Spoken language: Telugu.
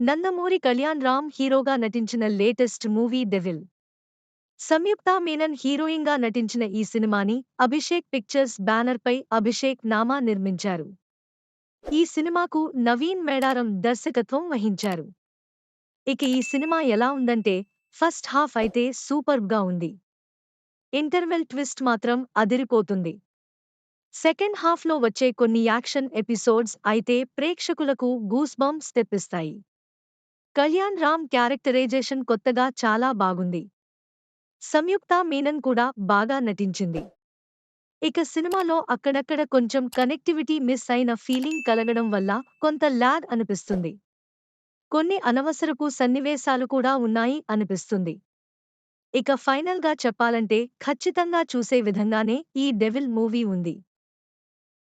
నందమూరి కళ్యాణ్ రామ్ హీరోగా నటించిన latest movie Devil. Samyuktha Menon హీరోయిన్గా నటించిన ఈ సినిమాని అభిషేక్ పిక్చర్స్ బ్యానర్పై అభిషేక్ నామా నిర్మించారు. ఈ సినిమాకు నవీన్ మేడారం దర్శకత్వం వహించారు. ఇక ఈ సినిమా ఎలా ఉందంటే ఫస్ట్ హాఫ్ అయితే సూపర్బ్గా ఉంది. ఇంటర్వెల్ ట్విస్ట్ మాత్రం అదిరిపోతుంది. సెకండ్ హాఫ్లో వచ్చే కొన్ని యాక్షన్ ఎపిసోడ్స్ అయితే ప్రేక్షకులకు గూస్ బంప్స్ తెప్పిస్తాయి. కళ్యాణ్ రామ్ క్యారెక్టరైజేషన్ కొత్తగా చాలా బాగుంది. సంయుక్త మీనన్ కూడా బాగా నటించింది. ఇక సినిమాలో అక్కడక్కడ కొంచెం కనెక్టివిటీ మిస్ అయిన ఫీలింగ్ కలగడం వల్ల కొంత ల్యాగ్ అనిపిస్తుంది. కొన్ని అనవసరపు సన్నివేశాలు కూడా ఉన్నాయి అనిపిస్తుంది. ఇక ఫైనల్గా చెప్పాలంటే ఖచ్చితంగా చూసే విధంగానే ఈ డెవిల్ మూవీ ఉంది.